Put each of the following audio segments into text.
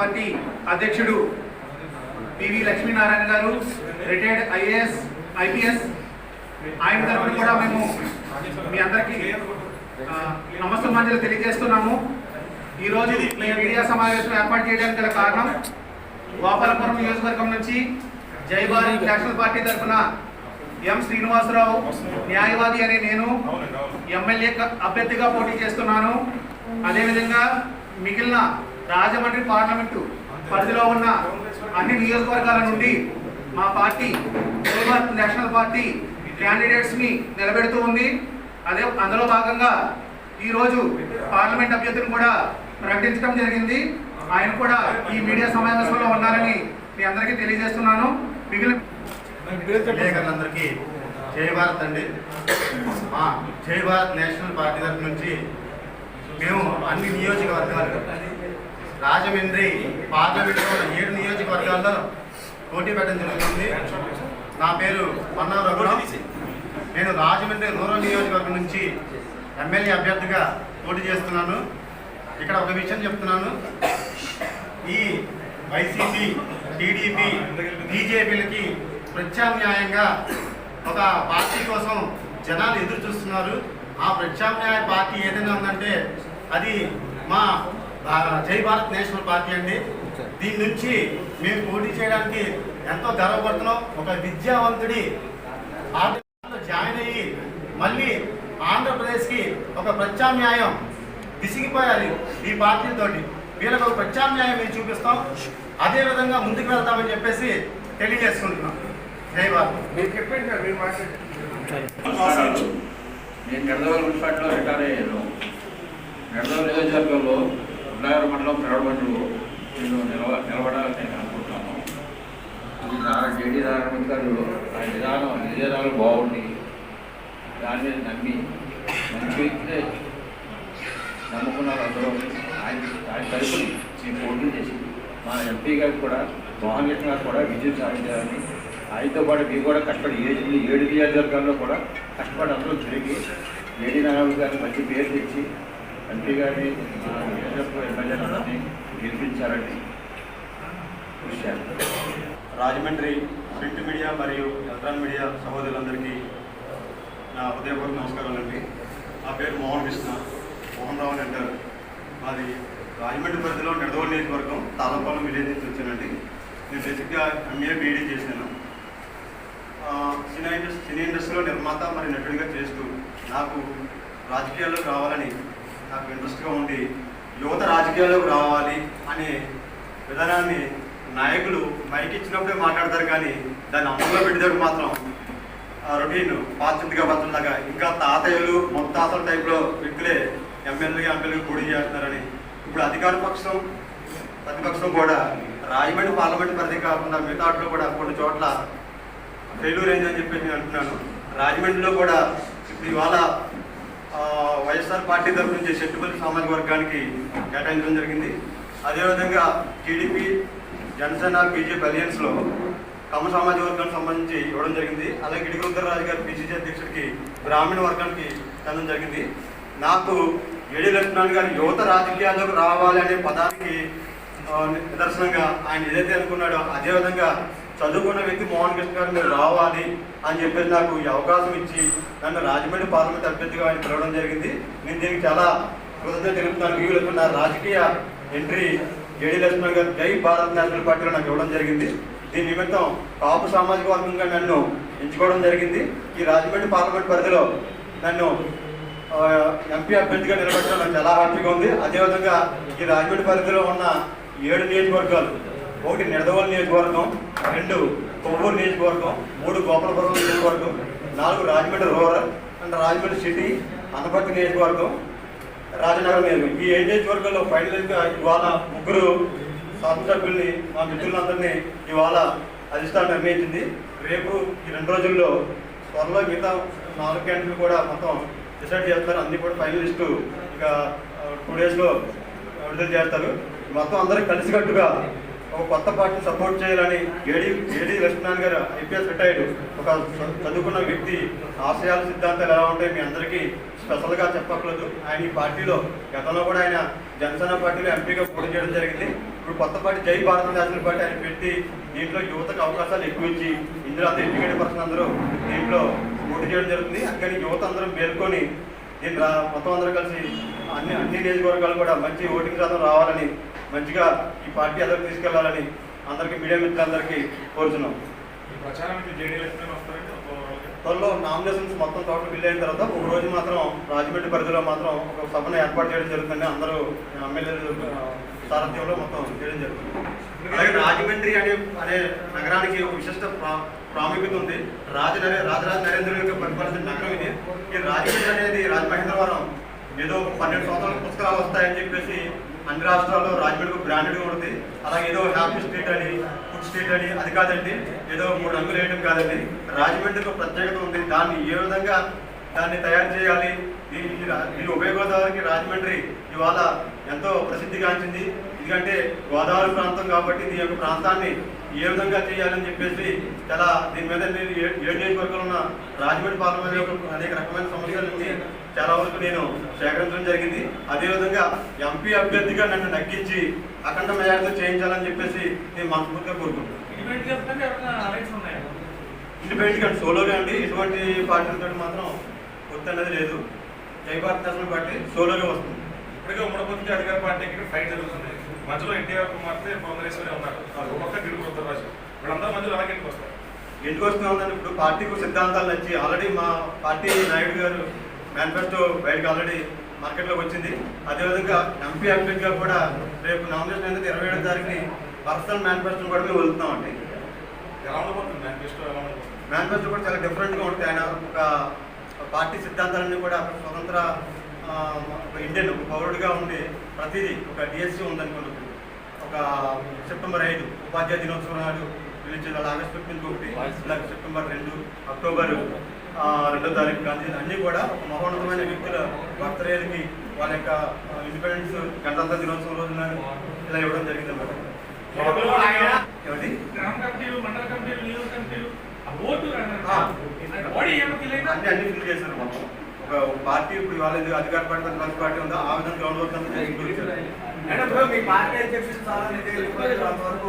Party అధ్యక్షుడు PV Lakshminarayana గారు retired IAS IPS ఆయన తరఫున కూడా మేము మీ అందరికీ ఆ, నమస్తమాంజలు తెలియజేస్తున్నాము. ఈరోజు మేము మీడియా సమావేశం ఏర్పాటు చేయడానికి గల కారణం గోపాలపురం నియోజకవర్గం నుంచి జై భారత్ నేషనల్ పార్టీ తరఫున ఎం శ్రీనివాసరావు న్యాయవాది అనే నేను ఎమ్మెల్యే అభ్యర్థిగా పోటీ చేస్తున్నాను. అదేవిధంగా మిగిలిన రాజమండ్రి పార్లమెంటు పరిధిలో ఉన్న అన్ని నియోజకవర్గాల నుండి మా పార్టీ జై భారత్ నేషనల్ పార్టీ క్యాండిడేట్స్ని నిలబెడుతూ ఉంది. అదే అందులో భాగంగా ఈరోజు పార్లమెంట్ అభ్యర్థిని కూడా ప్రకటించడం జరిగింది. ఆయన కూడా ఈ మీడియా సమావేశంలో ఉన్నారని మీ అందరికీ తెలియజేస్తున్నాను. మిగిలిన విలేకరులందరికీ జై భారత్ అండి. మా జై భారత్ నేషనల్ పార్టీ తరఫు నుంచి మేము అన్ని నియోజకవర్గాలు రాజమండ్రి పార్లమెంట్లో ఏడు నియోజకవర్గాల్లో పోటీ పెట్టడం జరుగుతుంది. నా పేరు మన్నా రఘురాం నేను రాజమండ్రి రూరల్ నియోజకవర్గం నుంచి ఎమ్మెల్యే అభ్యర్థిగా పోటీ చేస్తున్నాను. ఇక్కడ ఒక విషయం చెప్తున్నాను. ఈ వైసీపీ టీడీపీ బీజేపీలకి ప్రత్యామ్నాయంగా ఒక పార్టీ కోసం జనాలు ఎదురు చూస్తున్నారు. ఆ ప్రత్యామ్నాయ పార్టీ ఏదైనా ఉందంటే అది మా జై భారత్ నేషనల్ పార్టీ అండి. దీని నుంచి మేము పోటీ చేయడానికి ఎంతో గర్వపడుతున్నాం. ఒక విద్యావంతుడి జాయిన్ అయ్యి మళ్ళీ ఆంధ్రప్రదేశ్కి ఒక ప్రత్యామ్నాయం విసిగిపోయాలి ఈ పార్టీతోటి వీళ్ళకి ఒక ప్రత్యామ్నాయం మేము చూపిస్తాం. అదే విధంగా ముందుకు వెళ్తామని చెప్పేసి తెలియజేసుకుంటున్నాం. జై భారత్. మీరు చెప్పండి సార్ మీరు మాట్లాడండి. నేను నిడదవోలు మున్సిపాలిటీలో రిటైర్ అయ్యాను. నిడదవోలు నియోజకవర్గంలో ఉల్లాగర మండలం పిరవబండ్లు నేను నిలవ నిలబడాలని నేను అనుకుంటున్నాను. ఇది నారా జేడీ నారాయణ గారు ఆ విధానం విధానాలు బాగుండి దాని మీద నమ్మి మంచి వ్యక్తినే నమ్ముకున్నారు అందరూ. ఆయన ఆయన తరఫుని మేము పోటీ చేసి మా ఎంపీ గారికి కూడా మోహన్ గారు కూడా విజయం సాధించాలని ఆయనతో పాటు మీరు కూడా కష్టపడి ఏడు ఏడు నియోజకవర్గాల్లో కూడా కష్టపడి అందరూ తిరిగి ఏడీ నారాయణ గారిని మంచి పేరు తెచ్చి ఎంపీ గారిని మా నియోజకవర్గ ఎమ్మెల్యేలందరినీ గెలిపించాలని కృషి రాజమండ్రి ప్రింట్ మీడియా మరియు ఎలక్ట్రానిక్ మీడియా సహోదరులందరికీ నా హృదయపూర్వక నమస్కారాలండి నా పేరు మోహన్ కృష్ణ మోహన్ రావు అని అంటారు. మాది రాజమండ్రి పరిధిలో నిడదవోలు నియోజకవర్గం తాళపాలెం విలేజ్ నుంచి వచ్చానండి. నేను బేసిక్గా ఎంఏ బీఈడీ చేశాను. సినీ ఇండస్ట్రీ సినీ ఇండస్ట్రీలో నిర్మాత మరి నటుడిగా చేస్తూ నాకు రాజకీయాల్లో కావాలని నాకు ఇంట్రెస్ట్గా ఉండి యువత రాజకీయాల్లోకి రావాలి అనే విధానాన్ని నాయకులు మైక్ ఇచ్చినప్పుడే మాట్లాడతారు కానీ దాన్ని అమలులో పెట్టేటప్పుడు మాత్రం ఆ రొటీన్ పాత్రిక బతులాగా ఇంకా తాతయ్యలు మొత్తాతల టైప్లో వ్యక్తులే ఎమ్మెల్యే ఎమ్మెల్యేగా పోటీ చేస్తున్నారని ఇప్పుడు అధికార పక్షం ప్రతిపక్షం కూడా రాజమండ్రి పార్లమెంట్ పరిధి కాకుండా మిగతాట్లో కూడా కొన్ని చోట్ల ఫెయిల్యూర్ అయిందని చెప్పి నేను అంటున్నాను. రాజమండ్రిలో కూడా ఇప్పుడు ఇవాళ వైఎస్ఆర్ పార్టీ తరఫు నుంచి చెట్టుపల్లి సామాజిక వర్గానికి కేటాయించడం జరిగింది. అదేవిధంగా టీడీపీ జనసేన బీజేపీ అలయన్స్లో కమ్మ సామాజిక వర్గానికి సంబంధించి ఇవ్వడం జరిగింది. అలాగే గిడిగురుద్దర రాజు గారి పిసిసి అధ్యక్షుడికి గ్రామీణ వర్గానికి చెందడం జరిగింది. నాకు ఏడి లక్ష్మణ్ గారు యువత రాజకీయాల్లోకి రావాలి అనే పదానికి నిదర్శనంగా ఆయన ఏదైతే అనుకున్నాడో అదే విధంగా చదువుకున్న వ్యక్తి మోహన్ కృష్ణ గారు మీరు రావాలి అని చెప్పేసి నాకు ఈ అవకాశం ఇచ్చి నన్ను రాజమండ్రి పార్లమెంట్ అభ్యర్థిగా ఆయన పిలవడం జరిగింది. నేను దీనికి చాలా కృతజ్ఞత తెలుపుతున్నాను. వీళ్ళకు నా రాజకీయ ఎంట్రీ జేడీ లక్ష్మణ్ గారు జై భారత్ నేషనల్ పార్టీలో నాకు ఇవ్వడం జరిగింది. దీని నిమిత్తం కాపు సామాజిక వర్గంగా నన్ను ఎంచుకోవడం జరిగింది. ఈ రాజమండ్రి పార్లమెంట్ పరిధిలో నన్ను ఎంపీ అభ్యర్థిగా నిలబెట్టడం నాకు చాలా హ్యాపీగా ఉంది. అదేవిధంగా ఈ రాజమండ్రి పరిధిలో ఉన్న ఏడు నియోజకవర్గాలు ఒకటి నిడదవోలు నియోజకవర్గం రెండు కొవ్వూరు నియోజకవర్గం మూడు గోపాలపురం నియోజకవర్గం నాలుగు Rajahmundry rural and Rajahmundry city Anaparthi నియోజకవర్గం రాజనగరం నియోజకవర్గం. ఈ ఏడు నియోజకవర్గంలో ఫైనల్గా ఇవాళ ముగ్గురు శాసనసభ్యుల్ని మా మిత్రులందరినీ ఇవాళ అధిష్టానం నిర్ణయించింది. రేపు ఈ రెండు రోజుల్లో త్వరలో మిగతా నాలుగు క్యాండిడేట్లు కూడా మొత్తం డిసైడ్ చేస్తారు. అన్ని కూడా ఫైనలిస్టు ఇక టూ డేస్లో విడుదల చేస్తారు. మొత్తం అందరూ కలిసికట్టుగా ఒక కొత్త పార్టీని సపోర్ట్ చేయాలని ఏడి ఏడి లక్ష్మణ్ గారు ఐపీఎస్ రిటైర్డ్ ఒక చ- చదువుకున్న వ్యక్తి ఆశయాల సిద్ధాంతాలు ఎలా ఉంటాయి మీ అందరికీ స్పెషల్గా చెప్పట్లేదు ఆయన ఈ పార్టీలో గతంలో కూడా ఆయన జనసేన పార్టీలో ఎంపీగా పోటీ చేయడం జరిగింది. ఇప్పుడు కొత్త పార్టీ జై భారత నేషనల్ పార్టీ ఆయన పెట్టి దీంట్లో యువతకు అవకాశాలు ఎక్కువ ఇచ్చి ఇందులో అంతా ఎడ్యుకేటెడ్ పర్సన్ అందరూ దీంట్లో పోటీ చేయడం జరుగుతుంది. అక్కడి యువత అందరం మేల్కొని దీని రా- మొత్తం అందరూ కలిసి అన్ని అన్ని నియోజకవర్గాలు కూడా మంచి ఓటింగ్ శాతం రావాలని మంచిగా ఈ పార్టీ అందరికి తీసుకెళ్ళాలని అందరికీ మీడియా మిత్రులందరికీ కోరుతున్నాం త్వరలో నామినేషన్స్ మొత్తం టోటల్ బిల్ అయిన తర్వాత ఒక రోజు మాత్రం రాజమండ్రి పరిధిలో మాత్రం ఒక సభను ఏర్పాటు చేయడం జరుగుతుంది అందరూ ఎమ్మెల్యేలు సారథ్యంలో మొత్తం చేయడం జరుగుతుంది. అలాగే రాజమండ్రి అనే అనే నగరానికి ఒక విశిష్ట ప్రా- ప్రాముఖ్యత ఉంది. రాజ రాజరాజ నరేంద్ర యొక్క పరిపాలించిన నగరం ఇది. ఈ రాజమండ్రి అనేది రాజమహేంద్రవరం ఏదో పన్నెండు సంవత్సరాల పుస్తకాలు వస్తాయని చెప్పేసి అన్ని రాష్ట్రాల్లో రాజమండ్రికి బ్రాండెడ్ ఉంటుంది అలాగే ఏదో హ్యాపీ స్ట్రీట్ అని ఫుడ్ స్ట్రీట్ అని అది కాదండి. ఏదో మూడు రంగులు వేయడం కాదండి. రాజమండ్రికి ప్రత్యేకత ఉంది. దాన్ని ఏ విధంగా దాన్ని తయారు చేయాలి? ఈ ఉభయ గోదావరికి రాజమండ్రి ఇవాళ ఎంతో ప్రసిద్ధిగాంచింది. ఎందుకంటే గోదావరి ప్రాంతం కాబట్టి దీని యొక్క ప్రాంతాన్ని ఏ విధంగా చేయాలని చెప్పేసి చాలా దీని మీద నేను ఏడు నియోజకవర్గాలు ఉన్న రాజమండ్రి పార్లమెంట్ యొక్క అనేక రకమైన సమస్యలని చాలా వరకు నేను సేకరించడం జరిగింది. అదేవిధంగా ఎంపీ అభ్యర్థిగా నన్ను నగ్గించి అఖండ మేయర్తో చేయించాలని చెప్పేసి నేను మనస్ఫూర్తిగా కోరుకుంటున్నాను. ఇండిపెండెంట్ కానీ సోలోగా అండి. ఎటువంటి పార్టీలతో మాత్రం పొత్తు అనేది లేదు. జై భారత్ నేషనల్ పార్టీ సోలోగా వస్తుంది. ఇప్పటికే ఉమ్మడిపోతే అధికార పార్టీకి ఫైట్ జరుగుతుంది. మధ్యలో ఎన్టీఆర్ కుమార్తె పురంధరేశ్వరి ఉన్నారు. ఒక పక్క గిడుగు రుద్రరాజు వీళ్ళందరూ మధ్యలో అలాగే ఇంటికి వస్తారు? ఎందుకు వస్తుందని ఇప్పుడు పార్టీకి సిద్ధాంతాలు నచ్చి ఆల్రెడీ మా పార్టీ నాయుడు గారు మేనిఫెస్టో బయటకు ఆల్రెడీ మార్కెట్లోకి వచ్చింది. అదేవిధంగా ఎంపీ అభ్యర్థిగా కూడా రేపు నామినేషన్ అనేది ఇరవై ఏడో తారీఖుని పర్సనల్ మేనిఫెస్టో కూడా మేము వెళ్తున్నామండి ఎలా ఉండబోతుంది మేనిఫెస్టో ఎలా ఉండబోతుంది? మేనిఫెస్టో కూడా చాలా డిఫరెంట్గా ఉంటుంది. ఆయన ఒక పార్టీ సిద్ధాంతాలన్నీ కూడా స్వతంత్ర ఇండియన్ ఒక పౌరుడిగా ఉండి ప్రతిదీ ఒక డిఎస్సీ ఉందనుకోండి. ఒక సెప్టెంబర్ ఐదు ఉపాధ్యాయ దినోత్సవం నాడు రిలీజ్ చేయాలి ఆగస్టు ఫిఫ్టీన్త్ ఒకటి. అలాగే సెప్టెంబర్ రెండు అక్టోబర్ రెండో తారీఖు గాంధీ అన్నీ కూడా ఒక మహోన్నతమైన వ్యక్తుల బర్త్డేలకి వాళ్ళ యొక్క ఇండిపెండెన్స్ గణతంత్ర దినోత్సవం రోజున ఇలా ఇవ్వడం జరిగింది అన్నమాట అన్ని అన్ని ఫిల్ చేశారు మొత్తం. పార్టీ ఇప్పుడు ఇవాళ ఏదో అధికార పార్టీ మంచి పార్టీ ఉందో ఆ విధంగా గ్రౌండ్ వర్క్ అంతా చేసుకుంటూ మేడం బ్రో, మీ పార్టీ అధ్యక్షుడు చాలా అంతవరకు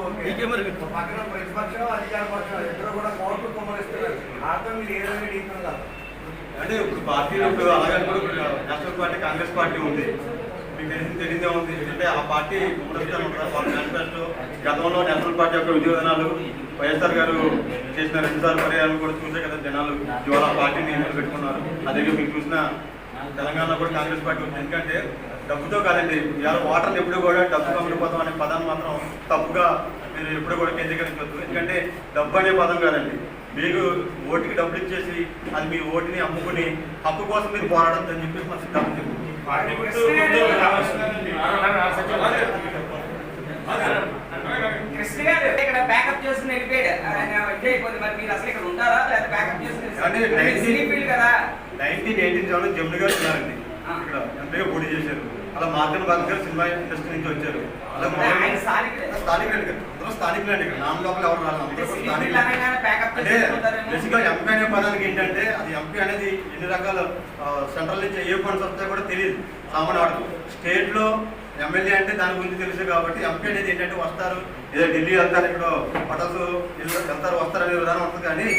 పక్కన ప్రతిపక్షం అధికార పక్షం ఇద్దరు కూడా కోర్టు కుమ్మరిస్తున్నారు. అర్థం మీరు కాదు. అంటే ఇప్పుడు పార్టీలు ఇప్పుడు అలాగే కూడా ఇప్పుడు నేషనల్ పార్టీ కాంగ్రెస్ పార్టీ ఉంది. మీకు తెలిసింది తెలియదే ఉంది. ఎందుకంటే ఆ పార్టీ ఉంటారు వాళ్ళ మేనిఫెస్టో గతంలో నేషనల్ పార్టీ యొక్క విధి విధానాలు వైఎస్ఆర్ గారు చేసిన రెండుసార్లు పర్యాలను కూడా చూసే కదా జనాలు. ఇవాళ ఆ పార్టీని ఎన్నికలు పెట్టుకున్నారు అదే మీకు చూసిన తెలంగాణలో కూడా కాంగ్రెస్ పార్టీ ఉంది. ఎందుకంటే డబ్బుతో కాదండి. ఇవాళ ఓటర్లు ఎప్పుడు కూడా డబ్బు కమ్ముడిపోతాం అనే పదాన్ని మాత్రం తప్పుగా మీరు ఎప్పుడు కూడా కేంద్రీకరించవద్దు. ఎందుకంటే డబ్బు అనే పదం కాదండి. మీకు ఓటుకి డబ్బులు ఇచ్చేసి అది మీ ఓటుని అమ్ముకుని హక్కు కోసం మీరు పోరాడద్దని చెప్పేసి మన సిద్ధాంతం చెప్తుంది. కృష్ణ గారు ఇక్కడ బ్యాకప్ చేసుకుని వెళ్ళిపోయాడు ఆయన ఇది అయిపోయింది మరి మీరు అసలు ఇక్కడ ఉంటారా? లేదా బ్యాకప్ చేసుకుని సినీ ఫీల్డ్ కదా? నైన్టీన్ ఎయిటీన్ జమున గారు ఉన్నారండి. ఇక్కడ ఎంపీగా పోటీ చేశారు. అలా మార్గన్ బాబు గారు సినిమా ఇండస్ట్రీ నుంచి వచ్చారు. అలా స్థానికులే. ఇక్కడ. ఇక్కడ లోపల ఎవరు అంటే బేసిక్గా ఎంపీ అనే పదానికి ఏంటంటే అది ఎంపీ అనేది ఎన్ని రకాల సెంట్రల్ నుంచి ఏ ఫండ్స్ వస్తాయో కూడా తెలియదు. సామాన్య వాడుకు స్టేట్లో ఎమ్మెల్యే అంటే దాని గురించి తెలుసు కాబట్టి ఎంపీ అనేది ఏంటంటే వస్తారు. ఏదో ఢిల్లీ వెళ్తారు ఇక్కడ హోటల్స్ వెళ్తారు వస్తారు అనే విధానం ఉంటుంది కానీ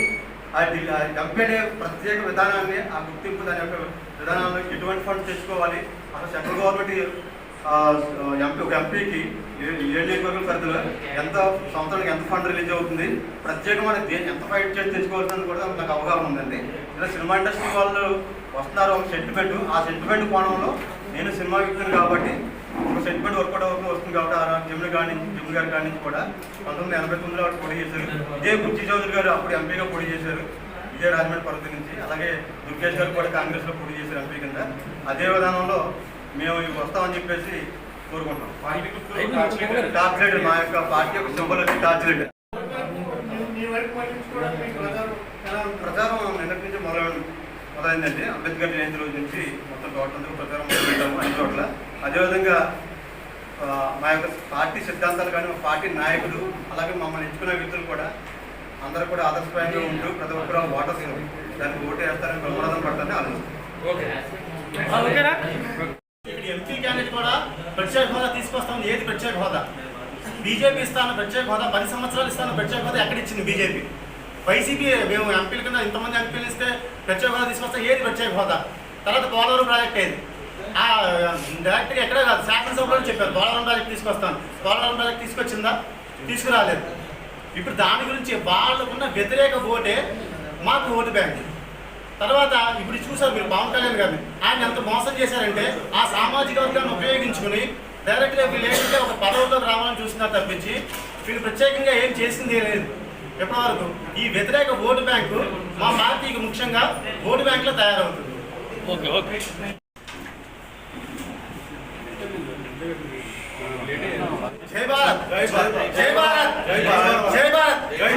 అది ఢిల్లీ ఎంపీ ప్రత్యేక విధానాన్ని ఆ గుర్తింపు దాని యొక్క విధానాన్ని ఎటువంటి ఫండ్ తెచ్చుకోవాలి? అసలు సెంట్రల్ గవర్నమెంట్ ఎంపీ ఒక ఎంపీకి ఏ- ఏడు నియోజకవర్గం పరిధిలో ఎంత సంవత్సరానికి ఎంత ఫండ్ రిలీజ్ అవుతుంది? ప్రత్యేకమైన దే- ఎంత ఫైట్ చేసి తెచ్చుకోవాల్సింది కూడా నాకు అవగాహన ఉందండి. ఇలా సినిమా ఇండస్ట్రీ వాళ్ళు వస్తున్నారు ఒక సెంటిమెంట్ ఆ సెంటిమెంట్ కోణంలో నేను సినిమా వ్యక్తిని కాబట్టి ఒక సెంటిమెంట్ వర్కౌట్ అవుతూ వస్తుంది కాబట్టి ఆ నుంచి జమున గారి కాడి నుంచి కూడా పంతొమ్మిది ఎనభై తొమ్మిదిలో వాడు పోటీ చేశారు. ఇదే బుచ్చి చౌదరి గారు అప్పుడు ఎంపీగా పోటీ చేశారు. ఇదే రాజమండ్రి పరిధి నుంచి. అలాగే దుర్గేష్ గారు కూడా కాంగ్రెస్లో పోటీ చేశారు ఎంపీ కింద. అదే విధానంలో మేము ఇవి వస్తామని చెప్పేసి కోరుకుంటాం టార్చ్ మా యొక్క పార్టీ యొక్క సింబల్ వచ్చి టార్చ్ మీకు ప్రచారం ఎలా ఉంటుంది ప్రచారం నిన్నటి నుంచి మొదలైంది మొదలైందండి అంబేద్కర్ జయంతి రోజు నుంచి మొత్తం టోటల్ ప్రచారం పెట్టాము అన్ని చోట్ల. అదేవిధంగా మా యొక్క పార్టీ సిద్ధాంతాలు కానీ మా పార్టీ నాయకులు అలాగే మమ్మల్ని ఎంచుకున్న వ్యక్తులు కూడా అందరూ కూడా ఆదర్శప్రాయంగా ఉంటూ ప్రతి ఒక్కరు ఓటర్స్ దానికి ఓటు వేస్తారని ప్రమాదం పడతారని ఆలోచిస్తాం. ఎంపీ క్యాండిడేట్ కూడా ప్రత్యేక హోదా తీసుకొస్తాం ఏది ప్రత్యేక హోదా? బీజేపీ ఇస్తాను ప్రత్యేక హోదా. పది సంవత్సరాలు ఇస్తాను ప్రత్యేక హోదా ఎక్కడ ఇచ్చింది బీజేపీ? వైసీపీ మేము ఎంపీల కింద ఇంతమంది ఎంపీలు ఇస్తే ప్రత్యేక హోదా తీసుకొస్తే ఏది ప్రత్యేక హోదా? తర్వాత పోలవరం ప్రాజెక్ట్ ఏది? ఆ, డైరెక్ట్గా ఎక్కడే కాదు శాసనసభలో చెప్పారు. పోలవరం ప్రాజెక్ట్ తీసుకొస్తాను. పోలవరం ప్రాజెక్ట్ తీసుకొచ్చిందా? తీసుకురాలేదు. ఇప్పుడు దాని గురించి వాళ్ళకున్న వ్యతిరేక ఓటే మాకు ఓటు బ్యాంక్. తర్వాత ఇప్పుడు చూసారు మీరు పవన్ కళ్యాణ్ గారిని. ఆయన ఎంత మోసం చేశారంటే ఆ సామాజిక వర్గాన్ని ఉపయోగించుకుని డైరెక్ట్గా వీళ్ళు ఏంటంటే ఒక పదవుల్లోకి రావాలని చూస్తున్నారు తప్పించి వీళ్ళు ప్రత్యేకంగా ఏం చేసింది లేదు. ఎప్పటివరకు? ఈ వ్యతిరేక ఓటు బ్యాంకు మా పార్టీకి ముఖ్యంగా ఓటు బ్యాంకులో తయారవుతుంది. జై భారత్. జై భారత్. జై భారత్. జై